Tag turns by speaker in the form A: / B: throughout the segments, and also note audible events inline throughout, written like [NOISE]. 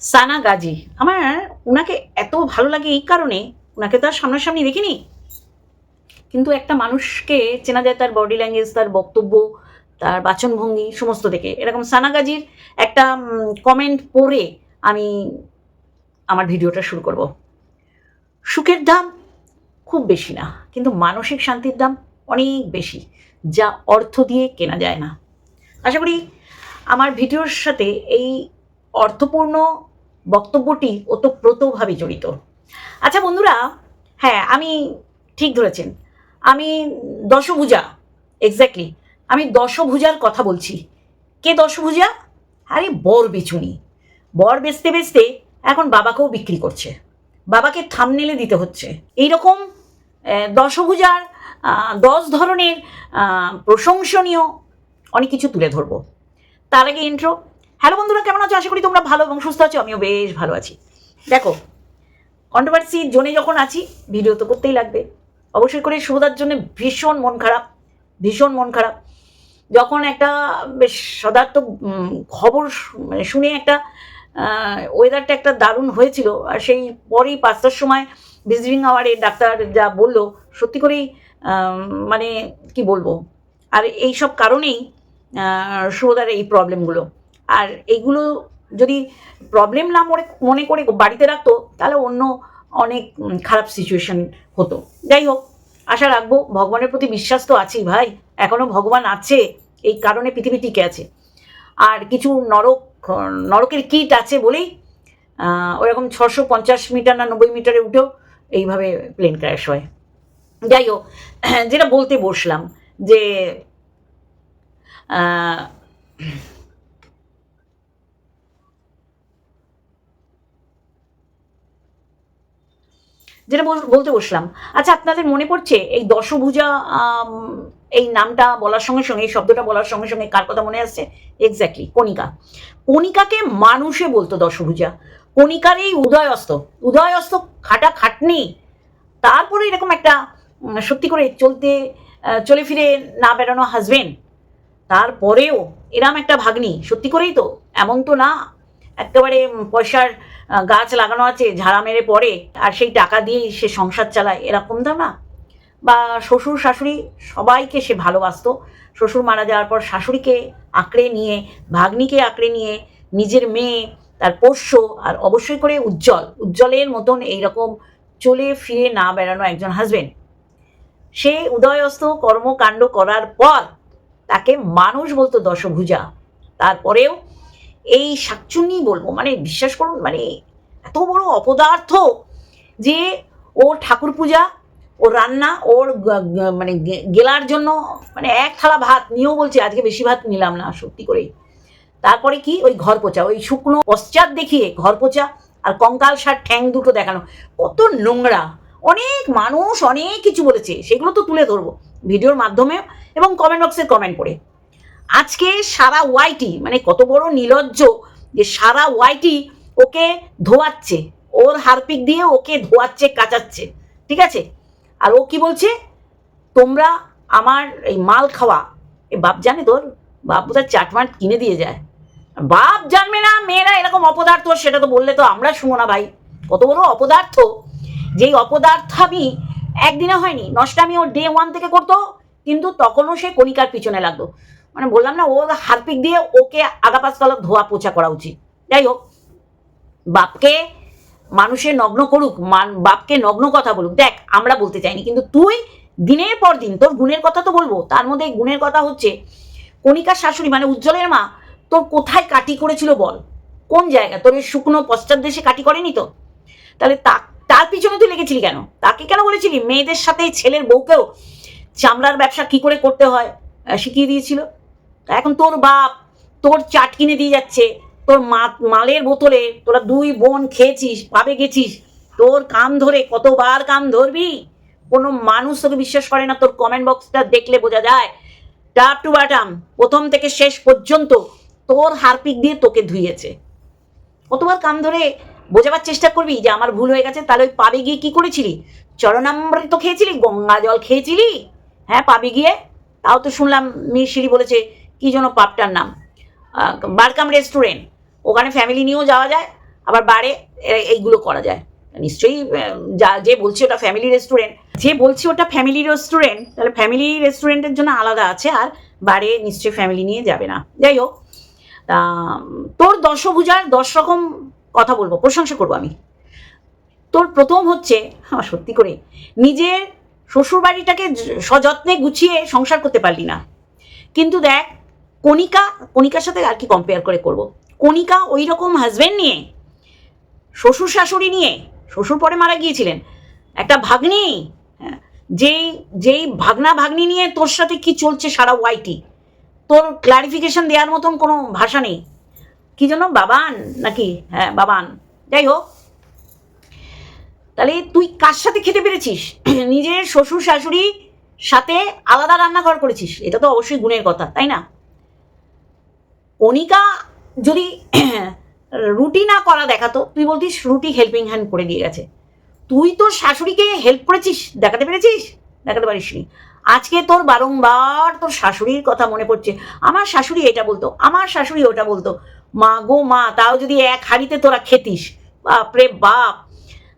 A: সানা গাজী, আমার ওনাকে এত ভালো লাগে এই কারণে ওনাকে তো আর সামনাসামনি দেখিনি। কিন্তু একটা মানুষকে চেনা যায় তার বডি ল্যাঙ্গুয়েজ তার বক্তব্য, তার বাচনভঙ্গি, সমস্ত থেকে এরকম সানা গাজীর একটা কমেন্ট পড়ে আমি আমার ভিডিওটা শুরু করব। সুখের দাম খুব বেশি না, কিন্তু মানসিক শান্তির দাম অনেক বেশি, যা অর্থ দিয়ে কেনা যায় না। আশা করি আমার ভিডিওর সাথে এই অর্থপূর্ণ বক্তব্যটি ওতপ্রোতভাবে জড়িত। আচ্ছা বন্ধুরা হ্যাঁ আমি ঠিক ধরেছেন। আমি দশভুজা এক্স্যাক্টলি আমি দশভুজার কথা বলছি। কে দশভুজা? আরে বর বেচুনি। বর বেচতে বেচতে এখন বাবাকেও বিক্রি করছে। বাবাকে থামনেলে দিতে হচ্ছে। এইরকম দশভুজার দশ ধরনের প্রশংসনীয় অনেক কিছু তুলে ধরবো। তার আগে ইন্ট্রো হ্যালো বন্ধুরা কেমন আছো? আশা করি তোমরা ভালো এবং সুস্থ আছো আমিও বেশ ভালো আছি। দেখো কন্ট্রোভার্সি জোনে যখন আছি ভিডিও তো করতেই লাগবে। অবশ্যই করে শুভদার জন্য ভীষণ মন খারাপ ভীষণ মন খারাপ। যখন একটা বেশ সদার্থক উম, খবর মানে শুনে একটা ওয়েদারটা একটা দারুণ হয়েছিল আর সেই পরেই পাঁচটার সময় ভিজিটিং আওয়ারে ডাক্তার যা বলল সত্যি করেই মানে কি বলব? আর এই সব কারণেই আহ, শুভদার এই প্রবলেমগুলো আর এইগুলো যদি প্রবলেম না মনে মনে করে বাড়িতে রাখতো, তাহলে অন্য অনেক খারাপ সিচুয়েশন হতো। যাই হোক, আশা রাখব ভগবানের প্রতি বিশ্বাস তো আছেই ভাই। এখনও ভগবান আছে, এই কারণে পৃথিবী টিকে আছে। আর কিছু নরক, নরকের কিট আছে বলেই ওরকম ছশো পঞ্চাশ মিটার না নব্বই মিটারে উঠেও এইভাবে প্লেন ক্র্যাশ হয়। যাই হোক, যেটা বলতে বসলাম যে যেটা বলতে বসলাম। আচ্ছা আপনাদের মনে পড়ছে এই দশভুজা এই নামটা বলার সঙ্গে সঙ্গে, এই শব্দটা বলার সঙ্গে সঙ্গে কার কথা মনে আসছে? এক্স্যাক্টলি কণিকা। কণিকাকে মানুষে বলতো দশভুজা। কণিকার এই উদয়স্ত উদয়স্ত খাটা খাটনি, তারপরে এরকম একটা সত্যি করে চলতে চলে ফিরে না বেড়ানো হাজবেন্ড তারপরেও এরম একটা ভাগ্নি। সত্যি করেই তো, এমন তো না, একেবারে পয়সার গাছ লাগানো আছে, ঝাড়া মেরে পড়ে, আর সেই টাকা দিয়েই সে সংসার চালায়, এরকম তো না? বা শ্বশুর, শাশুড়ি সবাইকে সে ভালোবাসতো। শ্বশুর মারা যাওয়ার পর শাশুড়িকে আঁকড়ে নিয়ে, ভাগ্নিকে আঁকড়ে নিয়ে, নিজের মেয়ে, তার পোষ্য, আর অবশ্যই করে উজ্জ্বল। উজ্জ্বলের মতন এইরকম চলে ফিরে না বেড়ানো একজন হাজবেন্ড সে উদয়স্ত কর্মকাণ্ড করার পর তাকে মানুষ বলতো দশভুজা। তারপরেও এই শাকচুন্নি বলব মানে বিশ্বাস করুন মানে এত বড় অপদার্থ যে ওর ঠাকুর পূজা, ওর রান্না, ওর মানে গেলার জন্য মানে এক থালা ভাত, নিয়েও বলছে, আজকে বেশি ভাত নিলাম না, সত্যি করেই। তারপরে কি? ওই ঘর পোচা, ওই শুকনো পশ্চাৎ দেখিয়ে ঘর পোচা আর কঙ্কাল সার ঠ্যাং দুটো দেখানো। কত নোংরা। অনেক মানুষ অনেক কিছু বলেছে, সেগুলো তো তুলে ধরবো, ভিডিওর মাধ্যমে এবং কমেন্ট বক্সে কমেন্ট করে আজকে সারা ওয়াইটি মানে কত বড় নির্লজ্জ যে সারা ওয়াইটি ওকে ধোয়াচ্ছে, ওর হারপিক দিয়ে ওকে ধোয়াচ্ছে, কাচাচ্ছে, ঠিক আছে? আর ও কি বলছে? তোমরা আমার এই মাল খাওয়া, এ বাপ জানে তোর, বাপ বোধহয় চাটমাট কিনে দিয়ে যায়। বাপ জানবে না, মেয়েরা এরকম অপদার্থ, সেটা তো বললে তো আমরা শুনো না ভাই। কত বড় অপদার্থ, যেই অপদার্থ আমি একদিনে হয়নি, নষ্টামি ও ডে ওয়ান থেকে করতো, কিন্তু তখনও সে কণিকার পিছনে লাগতো মানে বললাম না, ও হারপিক দিয়ে ওকে আগা পাঁচতলা ধোয়া পোছা করা উচিত। যাই হোক, বাপকে মানুষে নগ্ন করুক, মান, বাপকে নগ্ন কথা বলুক। দেখ, আমরা বলতে চাইনি, কিন্তু তুই দিনের পর দিন, তোর গুণের কথা তো বলব, তার মধ্যে গুণের কথা হচ্ছে, কণিকার শাশুড়ি মানে উজ্জ্বলের মা, তোর কোথায় কাটি করেছিল বল? কোন জায়গা? তোর এই শুকনো পশ্চাৎ দেশে কাটি করেনি তো? তাহলে তা, তার পিছনে তুই লেগেছিলি কেন? তাকে কেন বলেছিলি? মেয়েদের সাথে ছেলের বউকেও চামড়ার ব্যবসা কি করে করতে হয়? শিখিয়ে দিয়েছিল। এখন তোর বাপ তোর চাট কিনে দিয়ে যাচ্ছে, তোর মালের বোতলে তোরা দুই বোন খেয়েছিস, পাবে গেছিস। তোর কাম ধরে কতবার কাম ধরবি? কোনো মানুষ তোকে বিশ্বাস করে না, তোর কমেন্ট বক্সটা দেখলে বোঝা যায়। টাপ টু বাটাম প্রথম থেকে শেষ পর্যন্ত তোর হারপিক দিয়ে তোকে ধুইয়েছে। কতবার কাম ধরে বোঝাবার চেষ্টা করবি যে আমার ভুল হয়ে গেছে, তাহলে ওই পাবে গিয়ে কি করেছিলি? চরণামৃত খেয়েছিলি? গঙ্গা জল খেয়েছিলি? হ্যাঁ পাবে গিয়ে। তাও তো শুনলাম মিশিরি বলেছে কি যেন পাপটার নাম? বারকাম রেস্টুরেন্ট। ওখানে ফ্যামিলি নিয়েও যাওয়া যায়, আবার বারে এইগুলো করা যায়। নিশ্চয়ই যা, যে বলছি ওটা ফ্যামিলি রেস্টুরেন্ট যে বলছি ওটা ফ্যামিলি রেস্টুরেন্ট তাহলে ফ্যামিলি রেস্টুরেন্টের জন্য আলাদা আছে, আর বারে নিশ্চয়ই ফ্যামিলি নিয়ে যাবে না। যাই হোক তোর দশভুজার দশ রকম কথা বলব, প্রশংসা করব আমি। তোর প্রথম হচ্ছে আমার সত্যি করে, নিজের শ্বশুরবাড়িটাকে সযত্নে গুছিয়ে সংসার করতে পারলি না। কিন্তু দেখ কণিকা কণিকার সাথে আর কি কম্পেয়ার করে করব। কণিকা ওই রকম হাজব্যান্ড নিয়ে শ্বশুর শাশুড়ি নিয়ে শ্বশুর পরে মারা গিয়েছিলেন। একটা ভাগ্নি হ্যাঁ, যেই যেই ভাগনা ভাগ্নি নিয়ে তোর সাথে কি চলছে সারা ওয়াইটি তোর ক্লারিফিকেশন দেওয়ার মতন কোনো ভাষা নেই। কি জন্য বাবান নাকি? হ্যাঁ বাবান। যাই হোক। তাহলে তুই কার সাথে খেতে পেরেছিস? [CLEARS THROAT] নিজের শ্বশুর শাশুড়ি সাথে আলাদা রান্নাঘর করেছিস। এটা তো অবশ্যই গুণের কথা তাই না? কণিকা যদি রুটি না করা দেখাতো, তুই বলতিস রুটি হেল্পিং হ্যান্ড করে দিয়ে গেছে। তুই তোর শাশুড়িকে হেল্প করেছিস? দেখাতে পেরেছিস? দেখাতে পারিসনি। আজকে তোর বারংবার তোর শাশুড়ির কথা মনে পড়ছে। আমার শাশুড়ি এটা বলতো, আমার শাশুড়ি ওটা বলতো। মা গো, মা, তাও যদি এক হাঁড়িতে তোরা খেতিস, বাপরে বাপ!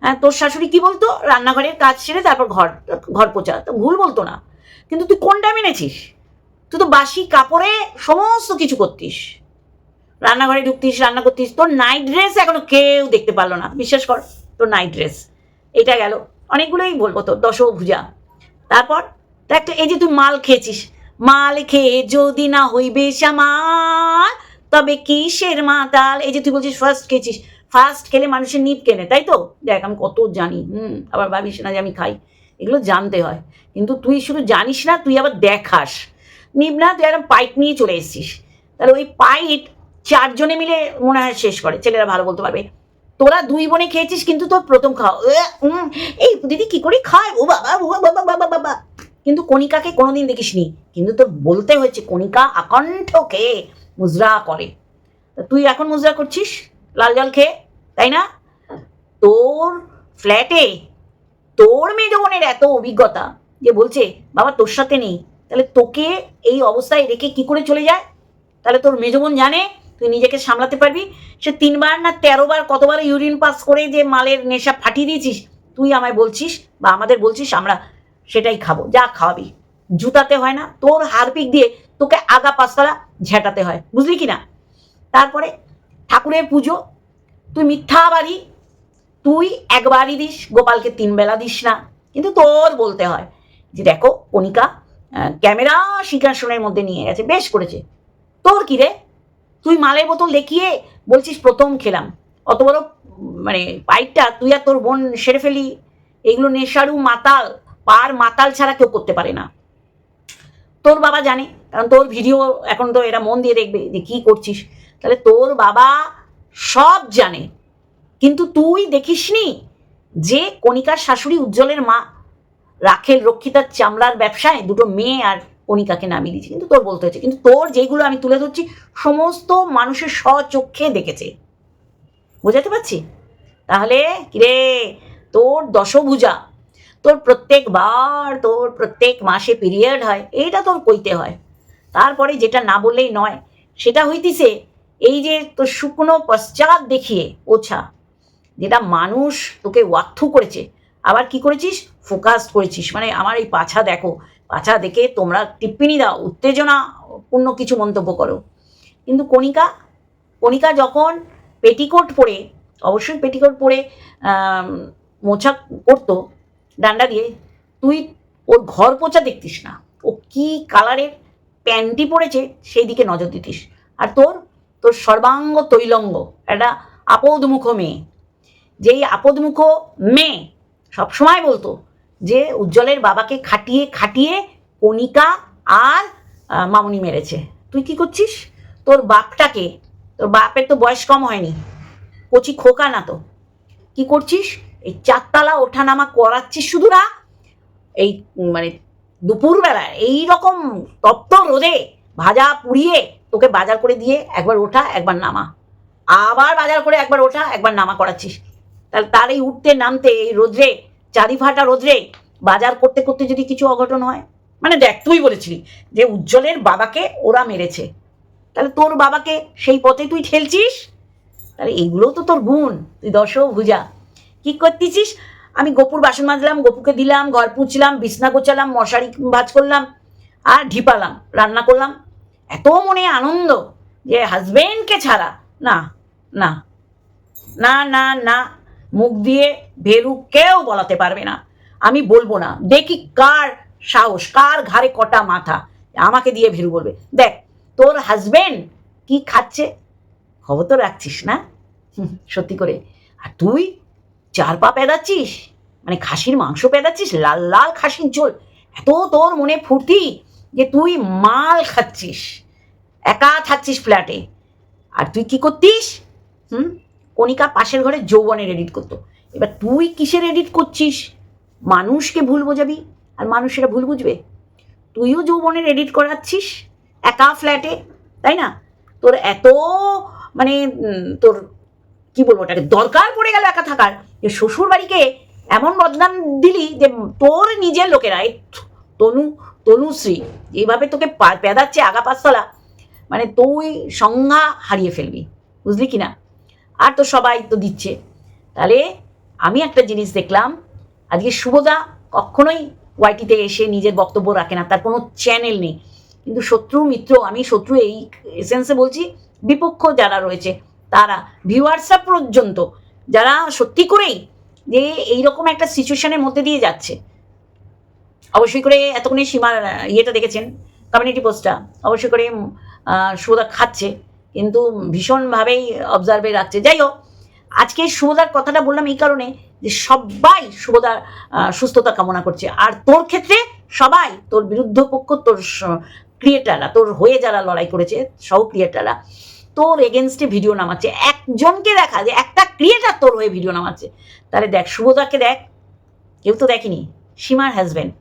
A: হ্যাঁ তোর শাশুড়ি কি বলতো? রান্নাঘরের কাজ সেরে তারপর ঘর ঘর তো ভুল বলতো না। কিন্তু তুই কোনটা মেনেছিস? তুই তো বাসি কাপড়ে সমস্ত কিছু করতিস। রান্নাঘরে ঢুকতিস, রান্না করতিস। তোর নাইট ড্রেস এখনও কেউ দেখতে পারল না। বিশ্বাস কর, তোর নাইট ড্রেস এটা গেল। অনেকগুলোই বলব তোর দশভুজা তারপর দেখ এই যে তুই মাল খেয়েছিস। মাল খেয়ে যদি না হইবে শ্যামাল তবে কিসের মাতাল? এই যে তুই বলছিস ফার্স্ট খেয়েছিস। ফার্স্ট খেলে মানুষের নিপ কেনে, তাই তো? দেখ, আমি কত জানি। হুম, আবার ভাবিস না যে আমি খাই। এগুলো জানতে হয়। কিন্তু তুই শুধু জানিস না, তুই আবার দেখাস। নিব না তুই একদম পাইপ নিয়ে চলে এসেছিস। তাহলে ওই পাইপ চারজনে মিলে মনে হয় শেষ করে, ছেলেরা ভালো বলতে পারবে। তোরা দুই বোনে খেয়েছিস কিন্তু তোর প্রথম খাওয়া। এই দিদি কি করে খায়? ও বাবা ও বাবা বাবা বাবা কিন্তু কণিকাকে কোনোদিন দেখিসনি। কিন্তু তোর বলতে হয়েছে, কণিকা আকণ্ঠকে মুজরা করে। তুই এখন মুজরা করছিস? লাল জল খেয়ে, তাই না? তোর ফ্ল্যাটে তোর মেয়ে বোনের এত অভিজ্ঞতা যে বলছে, বাবা, তোর সাথে নেই। তাহলে তোকে এই অবস্থায় রেখে কি করে চলে যায়? তাহলে তোর মেজবোন জানে, তুই নিজেকে সামলাতে পারবি। সে তিনবার না তেরোবার কতবার ইউরিন পাস করে যে মালের নেশা ফাটিয়ে দিয়েছিস, তুই আমায় বলছিস বা আমাদের বলছিস, আমরা সেটাই খাব, যা খাওয়াবি। জুতাতে হয় না, তোর হারপিক দিয়ে তোকে আগা পাঁচতলা ঝেঁটাতে হয়, বুঝলি কি না? তারপরে ঠাকুরের পুজো, তুই মিথ্যাবাদী তুই একবারই দিস, গোপালকে তিন বেলা দিস না। কিন্তু তোর বলতে হয় যে দেখো, কণিকা ক্যামেরা সিংহাসনের মধ্যে নিয়ে গেছে, বেশ করেছে। তোর কি রে? তুই মালের বোতল দেখিয়ে বলছিস, প্রথম খেলাম। অত বড় মানে পাইপটা তুই আর তোর বোন সেরে ফেলি। এগুলো নেশারু মাতাল, পার মাতাল ছাড়া কেউ করতে পারে না। তোর বাবা জানে, কারণ তোর ভিডিও এখন তো এরা মন দিয়ে দেখবে যে কি করছিস। তাহলে তোর বাবা সব জানে। কিন্তু তুই দেখিসনি যে কণিকার শাশুড়ি উজ্জ্বলের মা রাখেল রক্ষিতার চামড়ার ব্যবসায় দুটো মেয়ে আর কণিকাকে নামিয়ে দিয়েছে। কিন্তু তোর বলতে হচ্ছে কিন্তু তোর যেইগুলো আমি তুলে ধরছি, সমস্ত মানুষের স্বচক্ষে দেখেছে। বোঝাতে পারছি? তাহলে কিরে তোর দশভুজা, তোর প্রত্যেকবার, তোর প্রত্যেক মাসে পিরিয়ড হয়, এইটা তোর কইতে হয়। তারপরে যেটা না বললেই নয়, সেটা হইতিছে এই যে তোর শুকনো পশ্চাৎ দেখিয়ে ওছা, যেটা মানুষ তোকে ওয়াক্থু করেছে আবার কি করেছিস? ফোকাস করেছিস। মানে আমার এই পাছা দেখো, পাছা দেখে তোমরা টিপ্পিনি দাও উত্তেজনা পূর্ণ কিছু মন্তব্য করো। কিন্তু কণিকা কণিকা যখন পেটিকোট পরে, অবশ্যই পেটিকোট পরে মোছা করতো ডান্ডা দিয়ে, তুই ওর ঘর পোছা দেখতিস না। ও কি কালারের প্যান্টি পরেছে সেই দিকে নজর দিতিস। আর তোর তোর সর্বাঙ্গ তৈলঙ্গ, একটা আপদমুখ মেয়ে। যেই আপদমুখ মেয়ে সবসময় বলতো যে উজ্জ্বলের বাবাকে খাটিয়ে খাটিয়ে কণিকা আর মামুনি মেরেছে। তুই কি করছিস? তোর বাপটাকে, তোর বাপের তো বয়স কম হয়নি, কচি খোকা না তো। কি করছিস? এই চারতলা ওঠানামা করাচ্ছিস শুধু না, এই মানে দুপুরবেলায় এই রকম তপ্ত রোদে ভাজা পুড়িয়ে তোকে বাজার করে দিয়ে একবার ওঠা, একবার নামা। আবার বাজার করে একবার ওঠা, একবার নামা করাচ্ছিস। তাহলে তার এই উঠতে নামতে এই রোদ্রে চারি ফাটা রোদ্রে বাজার করতে করতে যদি কিছু অঘটন হয়? মানে দেখ, তুই বলেছিলি যে উজ্জ্বলের বাবাকে ওরা মেরেছে। তাহলে তোর বাবাকে সেই পথে তুই ঠেলছিস? তাহলে এইগুলোও তো তোর গুণ। তুই দশ ভুজা কি করতেছিস? আমি গপুর বাসন মাজলাম, গপুকে দিলাম, ঘর পুছলাম বিছনা গোছালাম, মশারি ভাজ করলাম, আর ঢিপালাম রান্না করলাম। এত মনে আনন্দ যে হাজবেন্ডকে ছাড়া। না না না না না। মুখ দিয়ে ভেরু কেউ বলাতে পারবে না। আমি বলব না, দেখি কার সাহস, কার ঘাড়ে কটা মাথা, আমাকে দিয়ে ভেরু বলবে। দেখ, তোর হাজবেন্ড কি খাচ্ছে? খবর তো রাখছিস না? সত্যি করে। আর তুই চার পা পেদাচ্ছিস? মানে খাসির মাংস পেদাচ্ছিস? লাল লাল খাসির ঝোল। এত তোর মনে ফুর্তি যে তুই মাল খাচ্ছিস। একা থাকছিস ফ্ল্যাটে আর তুই কি করতিস? হুম কণিকা পাশের ঘরে যৌবনের এডিট করতো। এবার তুই কিসের এডিট করছিস? মানুষকে ভুল বোঝাবি, আর মানুষ ভুল বুঝবে। তুইও যৌবনের এডিট করাচ্ছিস একা ফ্ল্যাটে তাই না? তোর এত মানে তোর, কি বলব ওটাকে, দরকার পড়ে গেল একা থাকার যে শ্বশুর বাড়িকে এমন বদনাম দিলি যে তোর নিজের লোকেরা তনু, তনুশ্রী এইভাবে তোকে পেদাচ্ছে আগা পাঁচতলা মানে তুই সংজ্ঞা হারিয়ে ফেলবি, বুঝলি কি না আর তো সবাই তো দিচ্ছে। তাহলে আমি একটা জিনিস দেখলাম, আজকে শুভদা কখনোই ওয়াইটিতে এসে নিজের বক্তব্য রাখে না, তার কোনো চ্যানেল নেই। কিন্তু শত্রু, মিত্র, আমি, শত্রু এই এসেন্সে বলছি, বিপক্ষ যারা রয়েছে, তারা ভিউয়ার্সরা পর্যন্ত, যারা সত্যি করেই যে এইরকম একটা সিচুয়েশনের মধ্যে দিয়ে যাচ্ছে। অবশ্যই করে এতক্ষণে সীমার ইয়েটা দেখেছেন কমিউনিটি পোস্টটা অবশ্যই করে সুভদা খাচ্ছে। কিন্তু ভীষণভাবেই অবজার্ভে রাখছে। যাই হোক আজকে শুভদার কথাটা বললাম এই কারণে যে সবাই শুভদার সুস্থতা কামনা করছে। আর তোর ক্ষেত্রে সবাই, তোর বিরুদ্ধ পক্ষ, তোর ক্রিয়েটাররা, তোর হয়ে যারা লড়াই করেছে সহ ক্রিয়েটাররা, তোর এগেনস্টে ভিডিও নামাচ্ছে। একজনকে দেখা, যে একটা ক্রিয়েটার তোর হয়ে ভিডিও নামাচ্ছে। তাহলে দেখ শুভদাকে দেখ, কেউ তো দেখেনি, সীমার হাজব্যান্ড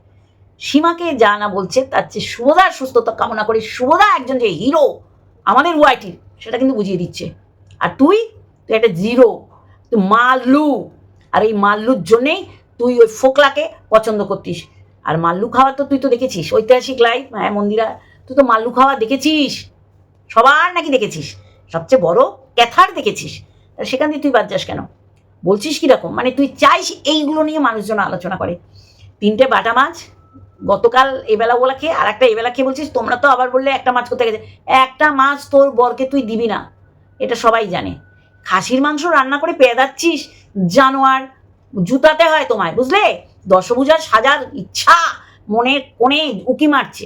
A: সীমাকে যা না বলছে, তার চেয়ে শুভদার সুস্থতা কামনা করে। শুভদা একজন যে হিরো আমাদের ওয়াইটির। সেটা কিন্তু বুঝিয়ে দিচ্ছে। আর তুই তুই একটা জিরো, তুই মাল্লু। আর এই মাল্লুর জন্যেই তুই ওই ফোকলাকে পছন্দ করতিস। আর মাল্লু খাওয়া তো তুই তো দেখেছিস, ঐতিহাসিক লাইফ হ্যাঁ মন্দিরা, তুই তো মাল্লু খাওয়া দেখেছিস। সবার নাকি দেখেছিস, সবচেয়ে বড় ক্যাথার দেখেছিস। সেখান দিয়ে তুই বাদ যাস কেন? বলছিস কীরকম? মানে তুই চাইস এইগুলো নিয়ে মানুষজন আলোচনা করে। তিনটে বাটা মাছ গতকাল এবেলা বলা খেয়ে আর একটা এবেলা খেয়ে বলছিস, তোমরা তো আবার বললে একটা মাছ করতে গেছে। একটা মাছ তোর বরকে তুই দিবি না। এটা সবাই জানে। খাসির মাংস রান্না করে পেদাচ্ছিস জানোয়ার। জুতাতে হয় তোমায়, বুঝলে? দশভুজার সাজার ইচ্ছা মনের কোণে উকি মারছে।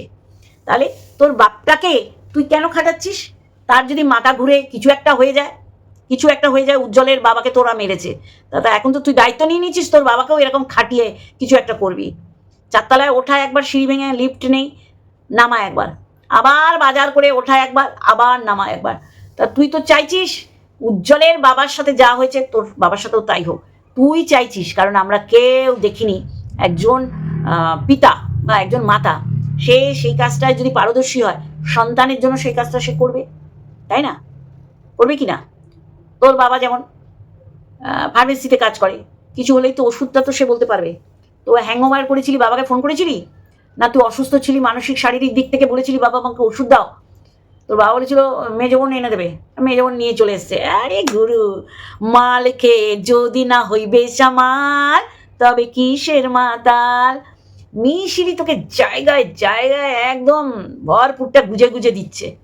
A: তাহলে তোর বাপটাকে তুই কেন খাটাচ্ছিস? তার যদি মাথা ঘুরে কিছু একটা হয়ে যায়, কিছু একটা হয়ে যায় উজ্জ্বলের বাবাকে তোরা মেরেছে। দাদা এখন তো তুই দায়িত্ব নিয়ে নিচ্ছিস তোর বাবাকেও এরকম খাটিয়ে কিছু একটা করবি। চারতলায় ওঠা একবার, সিঁড়ি ভেঙে লিফট নেই নামা একবার। আবার বাজার করে ওঠা একবার, আবার নামা একবার। তা তুই তো চাইছিস উজ্জ্বলের বাবার সাথে যা হয়েছে, তোর বাবার সাথেও তাই হোক। তুই চাইছিস, কারণ আমরা কেউ দেখিনি একজন পিতা বা একজন মাতা। সে সেই কাজটায় যদি পারদর্শী হয়, সন্তানের জন্য সেই কাজটা সে করবে, তাই না? করবে কি না? তোর বাবা যেমন ফার্মেসিতে কাজ করে, কিছু হলেই তো ওষুধটা তো সে বলতে পারবে। তো হ্যাংওভার করেছিলি, বাবাকে ফোন করেছিলি? না তুই অসুস্থ ছিলি, মানসিক, শারীরিক দিক থেকে বলেছিলি, বাবা, আমাকে ওষুধ দাও। তোর বাবা বলেছিল মেজবন এনে দেবে। মেজবন নিয়ে চলে এসছে। আরে গুরু মাল যদি না হইবে সামাল তবে কিসের মাতাল? মিশিরি তোকে জায়গায় জায়গায় একদম ভরপুরটা গুজে গুজে দিচ্ছে।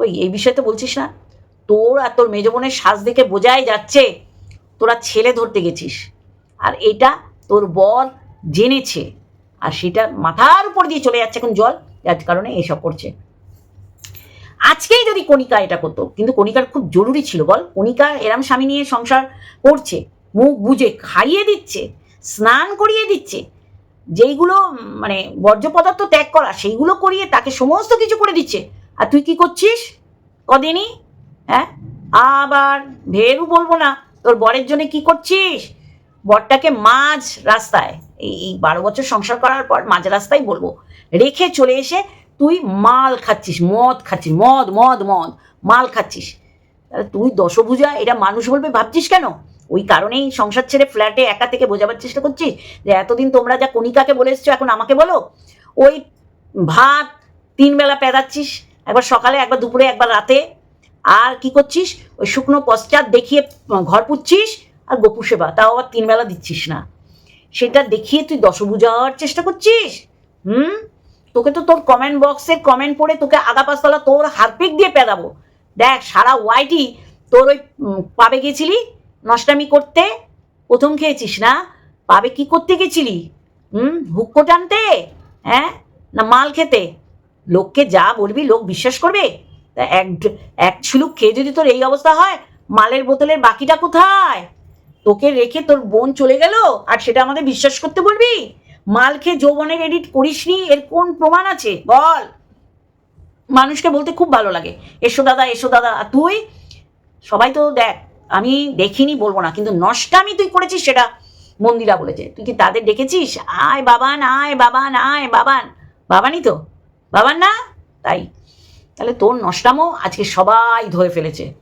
A: ওই, এই বিষয়ে তো বলছিস না। তোর আর তোর মেজবনের শ্বাস দেখে বোঝাই যাচ্ছে, তোরা ছেলে ধরতে গেছিস। আর এটা তোর বর জেনেছে আর সেটা মাথার উপর দিয়ে চলে যাচ্ছে এখন জল, যার কারণে এসব করছে। আজকেই যদি কণিকা এটা করতো, কিন্তু কণিকার খুব জরুরি ছিল, বল। কণিকা এরম স্বামী নিয়ে সংসার করছে, মুখ বুঝে খাইয়ে দিচ্ছে, স্নান করিয়ে দিচ্ছে, যেইগুলো মানে বর্জ্য পদার্থ ত্যাগ করা, সেইগুলো করিয়ে তাকে সমস্ত কিছু করে দিচ্ছে। আর তুই কি করছিস? কদিনই হ্যাঁ? আবার ভেরু বলব না, তোর বরের জন্য কি করছিস? বরটাকে মাঝ রাস্তায়, এই বারো বছর সংসার করার পর মাঝ রাস্তায় বলব, রেখে চলে এসে তুই মাল খাচ্ছিস, মদ খাচ্ছিস, মদ মদ মদ, মাল খাচ্ছিস। তাহলে তুই দশভুজা, এটা মানুষ বলবে, ভাবছিস কেন? ওই কারণেই সংসার ছেড়ে ফ্ল্যাটে একা থেকে বোঝাবার চেষ্টা করছিস? যে এতদিন তোমরা যা কণিকাকে বলে এসছো, এখন আমাকে বলো? ওই ভাত তিন বেলা পেদাচ্ছিস, একবার সকালে, একবার দুপুরে, একবার রাতে। আর কি করছিস? ওই শুকনো পশ্চাৎ দেখিয়ে ঘর পুচ্ছিস আর গোপু সেবা, তাও আবার তিন বেলা দিচ্ছিস না। সেটা দেখিয়ে তুই দশভুজা হওয়ার চেষ্টা করছিস? হুম? তোকে তো তোর কমেন্ট বক্সের কমেন্ট পড়ে তোকে আগা পাঁচতলা তোর হারপিক দিয়ে পেদাবো। দেখ, সারা ওয়াইটি তোর ওই পাবে গেছিলি নষ্টামি করতে? প্রথম খেয়েছিস না? পাবে কি করতে গেছিলি? হুম? হুক্কো টানতে? হ্যাঁ? না মাল খেতে? লোককে যা বলবি, লোক বিশ্বাস করবে? তা এক এক ছুলুক খেয়ে যদি তোর এই অবস্থা হয়, মালের বোতলের বাকিটা কোথায়? তোকে রেখে তোর বোন চলে গেল? আর সেটা আমাদের বিশ্বাস করতে বলবি? মাল খেয়ে যৌবনের এডিট করিসনি? এর কোন প্রমাণ আছে? বল। মানুষকে বলতে খুব ভালো লাগে। এসো দাদা এসো দাদা। আর তুই? সবাই তো দেখ, আমি দেখিনি, বলব না। কিন্তু নষ্টামি তুই করেছিস সেটা মন্দিরা বলেছে। তুই কি তাদের ডেকেছিস? আয় বাবান আয় বাবান আয় বাবান। বাবানই তো। বাবান না? তাই। তাহলে তোর নষ্টামও আজকে সবাই ধরে ফেলেছে।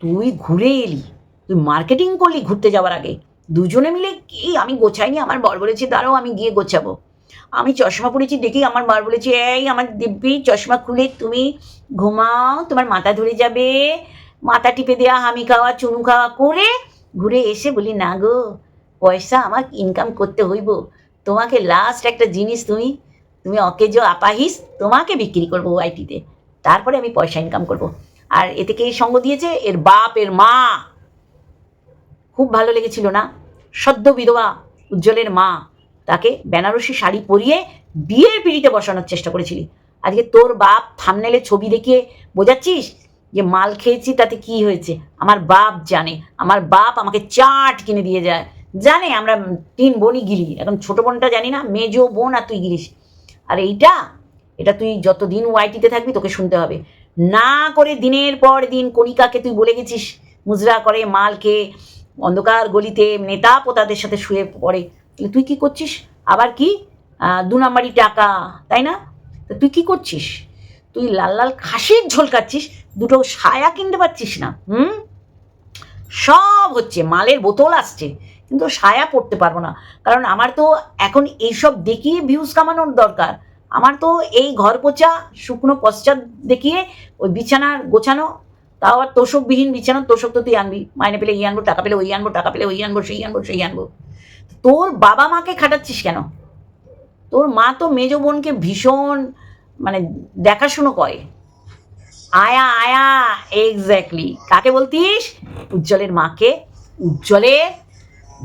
A: তুই ঘুরে এলি। তুই মার্কেটিং করলি ঘুরতে যাওয়ার আগে? দুজনে মিলে কি? আমি গোছাইনি, আমার বর বলেছে, দাঁড়াও, আমি গিয়ে গোছাবো। আমি চশমা পরেছি, দেখি আমার বর বলেছে, এই আমার দিব্যি, চশমা খুলে তুমি ঘুমাও, তোমার মাথা ধরে যাবে। মাথা টিপে দেওয়া হামি খাওয়া, চুনু খাওয়া করে ঘুরে এসে বলি, না গো, পয়সা আমার ইনকাম করতে হইব। তোমাকে লাস্ট একটা জিনিস তুমি তুমি অকেজো আপাহিস, তোমাকে বিক্রি করব ওআইটিতে তারপরে আমি পয়সা ইনকাম করব। আর এতে কে সঙ্গ দিয়েছে, এর বাপ, এর মা। খুব ভালো লেগেছিল না? সদ্য বিধবা উজ্জ্বলের মা তাকে বেনারসি শাড়ি পরিয়ে বিয়ের পিড়িতে বসানোর চেষ্টা করেছিলি। আজকে তোর বাপ থামনেলে ছবি দেখিয়ে বোঝাচ্ছিস যে মাল খেয়েছি তাতে কি হয়েছে? আমার বাপ জানে। আমার বাপ আমাকে চাট কিনে দিয়ে যায়। জানে আমরা তিন বোনই গিলি এখন ছোট বোনটা জানি না, মেজো বোন আর তুই গিলিস আর এইটা, এটা তুই যতদিন ওয়াইটিতে থাকবি তোকে শুনতে হবে। না করে দিনের পর দিন কণিকাকে তুই বলে গেছিস, মুজরা করে মাল খেয়ে অন্ধকার গলিতে নেতা পোতাদের সাথে শুয়ে পড়ে। তুই কি করছিস? আবার কি? দু নাম্বারি টাকা, তাই না? তা তুই কি করছিস? তুই লাল লাল খাসির ঝোল খাচ্ছিস, দুটো সায়া কিনতে পারছিস না, হুম? সব হচ্ছে, মালের বোতল আসছে, কিন্তু সায়া পড়তে পারব না। কারণ আমার তো এখন এইসব দেখিয়ে ভিউজ কামানোর দরকার। আমার তো এই ঘর পোচা শুকনো পশ্চাৎ দেখিয়ে ওই বিছানার গোছানো তাও আর তোষকবিহীন বিছানা, তোষক তো তুই আনবি। মাইনে পেলে এই আনব, টাকা পেলে ওই আনব, টাকা পেলে ওই আনব, সেই আনব সেই আনব। তোর বাবা মাকে খাটাচ্ছিস কেন? তোর মা তো মেজ বোনকে ভীষণ মানে দেখাশুনো করে। আয়া আয়া এক্স্যাক্টলি কাকে বলতিস? উজ্জ্বলের মাকে, উজ্জ্বলের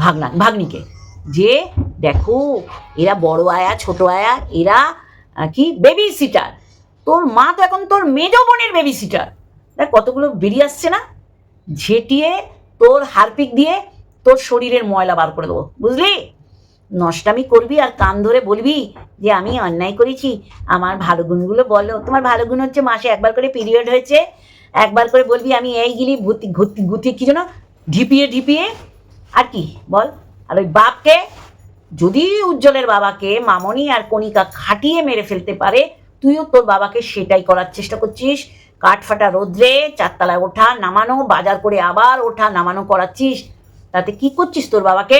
A: ভাগনা, ভাগ্নিকে। যে দেখো, এরা বড় আয়া, ছোট আয়া, এরা কি? বেবি সিটার তোর মা তো এখন তোর মেজ বোনের বেবি সিটার দেখ, কতগুলো বেরিয়ে আসছে না? ঝেটিয়ে তোর হারপিক দিয়ে তোর শরীরের ময়লা বার করে দেবো, বুঝলি? নষ্টামি করবি আর কান ধরে বলবি যে আমি অন্যায় করেছি। আমার ভালো গুণগুলো বলো। তোমার ভালো গুণ হচ্ছে মাসে একবার করে পিরিয়ড হয়েছে। একবার করে বলবি আমি এইগুলি ভর্তি ঘুরতি গুতি কি যেন ঢিপিয়ে ঢিপিয়ে। আর কি, বল? আর ওই বাপকে, যদি উজ্জ্বলের বাবাকে, মামনি আর কণিকা খাটিয়ে মেরে ফেলতে পারে, তুইও তোর বাবাকে সেটাই করার চেষ্টা করছিস। কাঠ ফাটা রোদ্রে চারতলায় ওঠা, নামানো, বাজার করে আবার ওঠা, নামানো করাচ্ছিস তাতে কি করছিস তোর বাবাকে?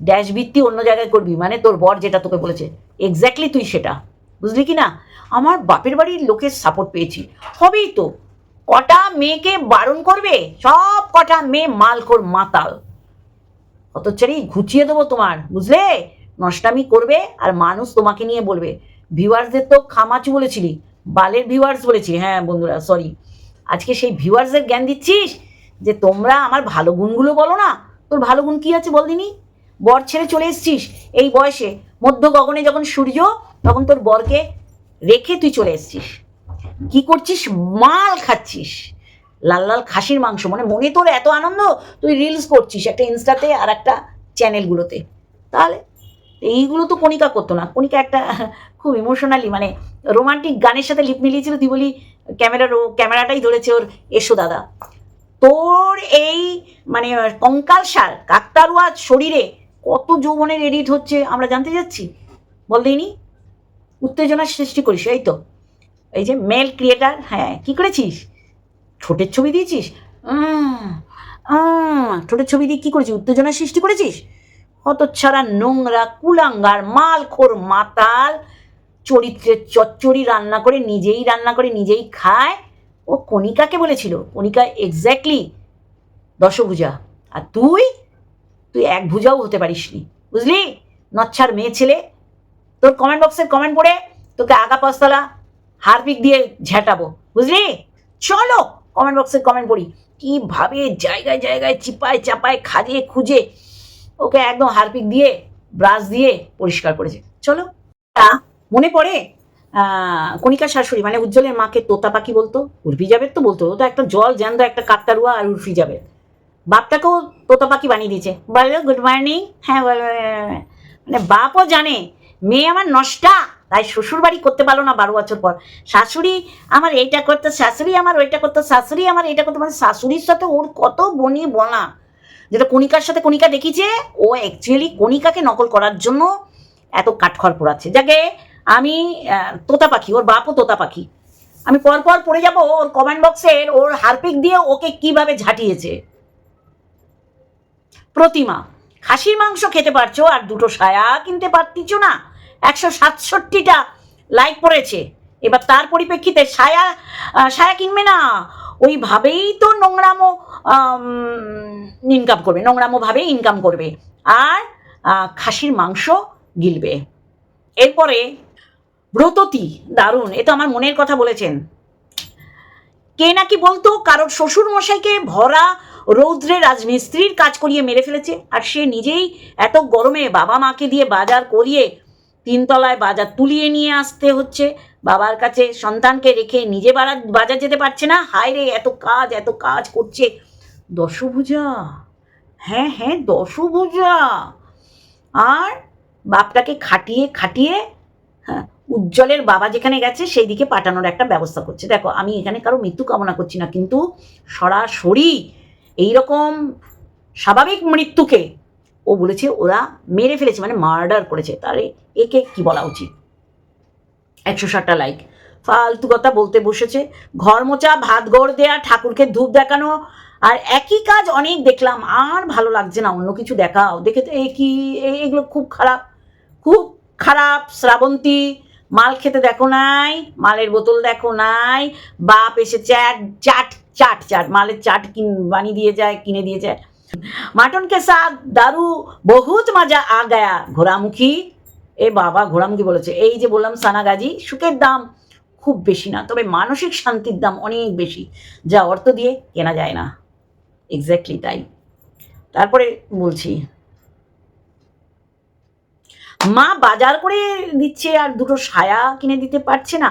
A: ড্যাশ ভিত্তি অন্য জায়গায় করবি মানে তোর বর যেটা তোকে বলেছে। এক্স্যাক্টলি তুই সেটা। বুঝলি কি না? আমার বাপের বাড়ির লোকের সাপোর্ট পেয়েছি। হবেই তো। কটা মেয়েকে বারণ করবে? সব কটা মেয়ে মালখোর মাতাল। অতচারি ঘুচিয়ে দেবো তোমার, বুঝলে? নষ্টামি করবে আর মানুষ তোমাকে নিয়ে বলবে। ভিউয়ার্সদের তো খামাচু বলেছিলি। বালের ভিউয়ার্স বলেছি হ্যাঁ বন্ধুরা সরি আজকে সেই ভিউয়ার্সদের জ্ঞান দিচ্ছিস? যে তোমরা আমার ভালো গুণগুলো বলো না? তোর ভালো গুণ কি আছে বল দিনি? বর ছেড়ে চলে এসছিস এই বয়সে। মধ্য গগনে যখন সূর্য, তখন তোর বরকে রেখে তুই চলে এসছিস। কি করছিস? মাল খাচ্ছিস। লাল লাল খাসির মাংস। মানে মনে তোর এত আনন্দ? তুই রিলস করছিস একটা ইনস্টাতে আর একটা চ্যানেলগুলোতে তাহলে এইগুলো তো কণিকা করতো না। কণিকা একটা খুব ইমোশনালি মানে রোমান্টিক গানের সাথে লিপ মিলিয়েছিল তুই বলি ক্যামেরার ক্যামেরাটাই ধরেছে ওর এসো দাদা। তোর এই মানে কঙ্কাল সার কাকতারুয়া শরীরে কত যৌবনের এডিট হচ্ছে আমরা জানতে যাচ্ছি বল দিইনি? উত্তেজনার সৃষ্টি করিস, এই তো। এই যে মেল ক্রিয়েটার হ্যাঁ কি করেছিস? ঠোঁটের ছবি দিয়েছিস? ঠোঁটের ছবি দিয়ে কি করেছিস? উত্তেজনার সৃষ্টি করেছিস? হতচ্ছাড়া নোংরা, কুলাঙ্গার, মালখোর মাতাল চরিত্রের চচ্চড়ি রান্না করে, নিজেই রান্না করে, নিজেই খায়। ও কণিকাকে বলেছিল, কণিকা এক্স্যাক্টলি দশভুজা। আর তুই? তুই এক ভুজাও হতে পারিসনি। বুঝলি? নচ্ছার মেয়ে ছেলে। তোর কমেন্ট বক্সের কমেন্ট পড়ে তোকে আগা পাঁচতলা হারপিক দিয়ে ঝেঁটাবো। বুঝলি? চলো কমেন্ট বক্সের কমেন্ট পড়ি। কীভাবে জায়গায় জায়গায় চিপায় চাপায় খাজিয়ে খুঁজে ওকে একদম হারপিক দিয়ে ব্রাশ দিয়ে পরিষ্কার করেছে। চলো। মনে পড়ে? আহ, কণিকা শাশুড়ি মানে উজ্জ্বলের মাকে তোতা পাখি বলতো? উর্ফি যাবে তো বলতো। ও তো একটা জল জ্যান্ত একটা কাকতারুয়া আর উর্ফি যাবে বাপটাকেও তোতা পাখি বানিয়ে দিয়েছে। বলো গুড মর্নিং হ্যাঁ বলো। মানে বাপও জানে মেয়ে আমার নষ্টা। তাই শ্বশুর বাড়ি করতে পারল না বারো বছর পর। শাশুড়ি আমার এইটা করতো শাশুড়ি আমার ওইটা করতো শাশুড়ি আমার এইটা করতো মানে শাশুড়ির সাথে ওর কত বনি বনা। যেটা কণিকার সাথে কণিকা দেখিছে ও অ্যাকচুয়ালি কণিকাকে নকল করার জন্য এত কাঠখড় পোড়াচ্ছে। যাকে আমি তোতা পাখি, ওর বাপও তোতা পাখি। আমি পরপর পড়ে যাব ওর কমেন্ট বক্সের ওর হারপিক দিয়ে ওকে কীভাবে ঝাঁটিয়েছে। প্রতিমা, খাসির মাংস খেতে পারছ, আর দুটো সায়া কিনতে পারতিছ না। একশো সাতষট্টিটা লাইক পড়েছে। এবার তার পরিপ্রেক্ষিতে সায়া সায়া কিনবে না। ওইভাবেই তো নোংরামো ইনকাম করবে, নোংরামো ভাবেই ইনকাম করবে। আর খাসির মাংস গিলবে। এরপরে ব্রততী দারুণ, এ তো আমার মনের কথা বলেছেন। কে নাকি বলতো, কারোর শ্বশুর মশাইকে ভরা রৌদ্রে রাজমিস্ত্রির কাজ করিয়ে মেরে ফেলেছে, আর সে নিজেই এত গরমে বাবা মাকে দিয়ে বাজার করিয়ে তিনতলায় বাজার তুলিয়ে নিয়ে আসতে হচ্ছে। বাবার কাছে সন্তানকে রেখে নিজে বাজার যেতে পারছে না। হায় রে, এত কাজ এত কাজ করছে। দশভুজা? হ্যাঁ হ্যাঁ দশভুজা। আর বাপটাকে খাটিয়ে খাটিয়ে হ্যাঁ উজ্জ্বলের বাবা যেখানে গেছে, সেই দিকে পাঠানোর একটা ব্যবস্থা করছে। দেখো, আমি এখানে কারও মৃত্যু কামনা করছি না, কিন্তু সরাসরি এইরকম স্বাভাবিক মৃত্যুকে ও বলেছে, ওরা মেরে ফেলেছে মানে মার্ডার করেছে। তাহলে একে কি বলা উচিত? একশো ষাটটা লাইক। ফালতু কথা বলতে বসেছে। ঘর মোচা ভাত গড় দেয়া, ঠাকুরকে ধূপ দেখানো, আর একই কাজ অনেক দেখলাম। আর ভালো লাগছে না, অন্য কিছু দেখাও। দেখে তো এ কি এগুলো খুব খারাপ। খুব খারাপ, শ্রাবন্তী মাল খেতে দেখো নাই, মালের বোতল দেখো নাই, বাপ এসে চ্যাট চাট চাট চাট, মালের চাট কিন, বানিয়ে দিয়ে যায়, কিনে দিয়ে যায়। মাটন কে সাথ দারু বহুত মজা আ গায়া। ঘোড়ামুখী, এ বাবা ঘোড়ামুখী বলেছে, এই যে বললাম সানাগাজি সুখের দাম খুব বেশি না, তবে মানসিক শান্তির দাম অনেক বেশি, যা অর্থ দিয়ে কেনা যায় না। এক্স্যাক্টলি তাই। তারপরে বলছি মা বাজার করে দিচ্ছে আর দুটো সায়া কিনে দিতে পারছে না।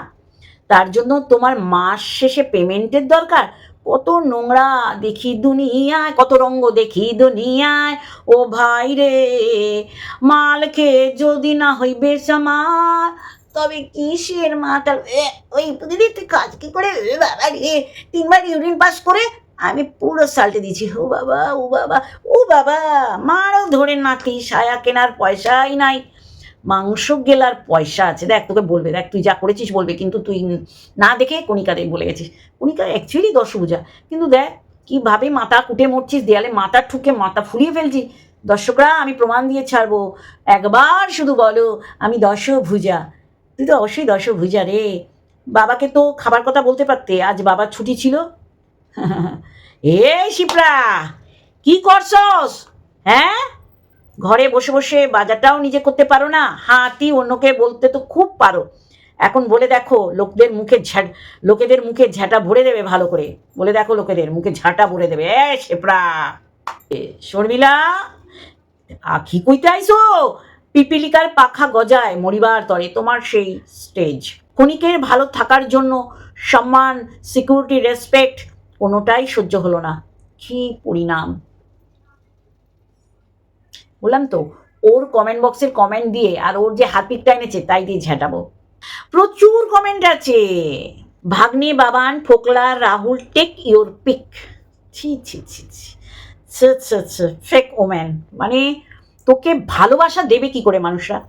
A: তার জন্য তোমার মাস শেষে পেমেন্টের দরকার। কত নোংরা দেখি দুনিয়ায়, কত রঙ্গ দেখি দুনিয়ায়। ও ভাই রে, মাল খেয়ে যদি না হইবে আমার। তবে কিসের মাতাল ওই দিদি, তুই কাজ কি করে? বাবা রে, তিনবার ইউরিন পাস করে আমি পুরো সালটে দিয়েছি। ও বাবা ও বাবা ও বাবা, মারও ধরে নাতি, সায়া কেনার পয়সাই নাই। মাংস গেলার পয়সা আছে। দেখ, তোকে বলবে, দেখ, তুই যা করেছিস বলবে, কিন্তু তুই না দেখে কণিকাদের বলে গেছিস। কণিকা অ্যাকচুয়ালি দশভুজা কিন্তু দেখ, কীভাবে মাথা কুটে মরছিস, দেয়ালে মাথা ঠুকে মাথা ফুলিয়ে ফেলছিস দর্শকরা, আমি প্রমাণ দিয়ে ছাড়বো। একবার শুধু বলো, আমি দশভুজা তুই তো অবশ্যই দশভুজা রে। বাবাকে তো খাবার কথা বলতে পারতে, আজ বাবার ছুটি ছিল। [LAUGHS] এই শিপ্রা, কি করছস? হ্যাঁ? ঘরে বসে বসে বাজারটাও নিজে করতে পারো না, হাতি অন্যকে বলতে তো খুব পারো। এখন বলে দেখো, লোকদের মুখে ঝাট লোকেদের মুখে ঝাঁটা ভরে দেবে ভালো করে। বলে দেখো লোকেদের মুখে ঝাঁটা ভরে দেবে। এ শেপড়া শর্মিলা! আখি কইতে আইসো পিপিলিকার পাখা গজায় মরিবার তরে, তোমার সেই স্টেজ। ক্ষণিকের ভালো থাকার জন্য সম্মান, সিকিউরিটি, রেসপেক্ট কোনোটাই সহ্য হলো না। কি পরিণাম! বললাম তো, ওর কমেন্ট বক্সের কমেন্ট দিয়ে আর ওর যে হাতপিকটা এনেছে তাই দিয়ে ঝাঁটাবো। প্রচুর কমেন্ট আছে। ভাগ্নে, বাবান, ফোকলা, রাহুল টেক ইউর পিক ছি ছি ছি ছি। ফেক ওম্যান মানে তোকে ভালোবাসা দেবে কি করে মানুষরা?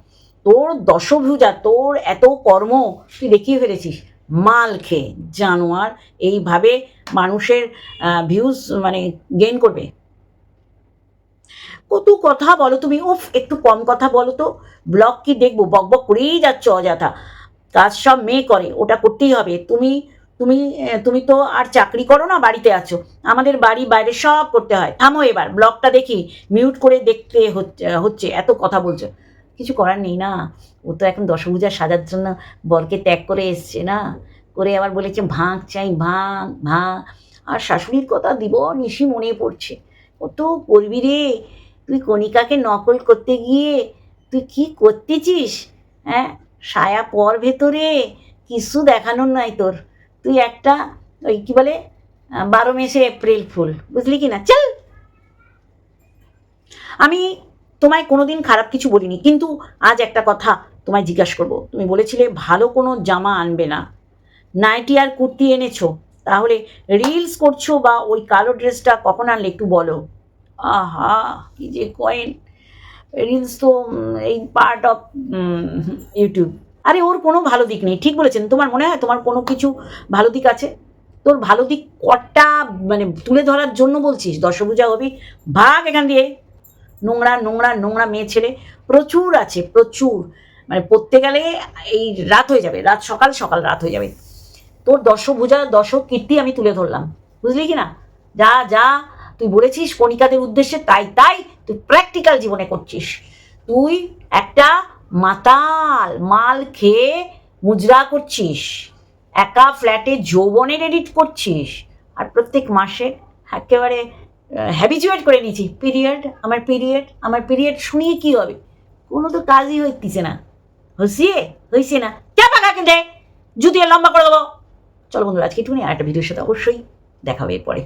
A: তোর দশভুজা, তোর এত কর্ম তুই দেখিয়ে ফেলেছিস। মাল খেয়ে। জানোয়ার, এইভাবে মানুষের ভিউজ মানে গেইন করবে। কত কথা বলো তুমি? উফ, একটু কম কথা বলো তো। ব্লগ কি দেখব? বক বক করেই যাচ্ছ অযথা। কাজ সব মেয়ে করে, ওটা করতেই হবে। তুমি তুমি তুমি তো আর চাকরি করো না, বাড়িতে আছো। আমাদের বাড়ি বাইরে সব করতে হয়। থামো এবার ব্লগটা দেখি। মিউট করে দেখতে হচ্ছে এত কথা বলছো। কিছু করার নেই না। ও তো এখন দশভূজা সাজার জন্য বরকে ত্যাগ করে এসছে না। করে আবার বলেছে ভাঙ চাই ভাঙ ভাঙ আর শাশুড়ির কথা দিব নিশি মনে পড়ছে। ও তো করবি রে? তুই কণিকাকে নকল করতে গিয়ে তুই কি করতেছিস? হ্যাঁ? সায়া পর ভেতরে কিছু দেখানোর নয় তোর। তুই একটা ওই কি বলে বারো মেসে এপ্রিল ফুল, বুঝলি কি না? চল! আমি তোমায় কোনোদিন খারাপ কিছু বলিনি, কিন্তু আজ একটা কথা তোমায় জিজ্ঞাসা করব। তুমি বলেছিলে ভালো কোনো জামা আনবে না। নাইটি আর কুর্তি এনেছো, তাহলে রিলস করছ বা ওই কালো ড্রেসটা কখন আনলে একটু বলো। আহা, কি যে কয়েন। রিলস তো এই পার্ট অফ ইউটিউব আরে, ওর কোনো ভালো দিক নেই। ঠিক বলেছেন। তোমার মনে হয় তোমার কোনো কিছু ভালো দিক আছে? তোর ভালো দিক কটা মানে তুলে ধরার জন্য বলছিস? দশভূজা হবি। ভাগ এখান দিয়ে। নোংরা নোংরা নোংরা মেয়ে ছেলে। প্রচুর আছে, প্রচুর। মানে পড়তে গেলে এই রাত হয়ে যাবে। রাত সকাল সকাল রাত হয়ে যাবে। তোর দর্শক দশভূজা দশক কীর্তি আমি তুলে ধরলাম। বুঝলি কি না? যা যা তুই বলেছিস কণিকাদের উদ্দেশ্যে, তাই তাই তুই প্র্যাকটিক্যাল জীবনে করছিস। তুই একটা মাতাল মাল খেয়ে মুজরা করছিস, একা ফ্ল্যাটে যৌবনের এডিট করছিস, আর প্রত্যেক মাসে একেবারে হ্যাবিচুয়েট করে নিয়েছি পিরিয়ড আমার পিরিয়ড আমার পিরিয়ড শুনিয়ে কি হবে? কোনো তো কাজই হইতেছে না। হসিয়ে হইছে না। কে পাকা কিনতে জুতিয়ে লম্বা করে দেবো। চলো বন্ধুরা, আজকে একটুখানি আর একটা ভিডিওর সাথে অবশ্যই দেখা হবে এরপরে।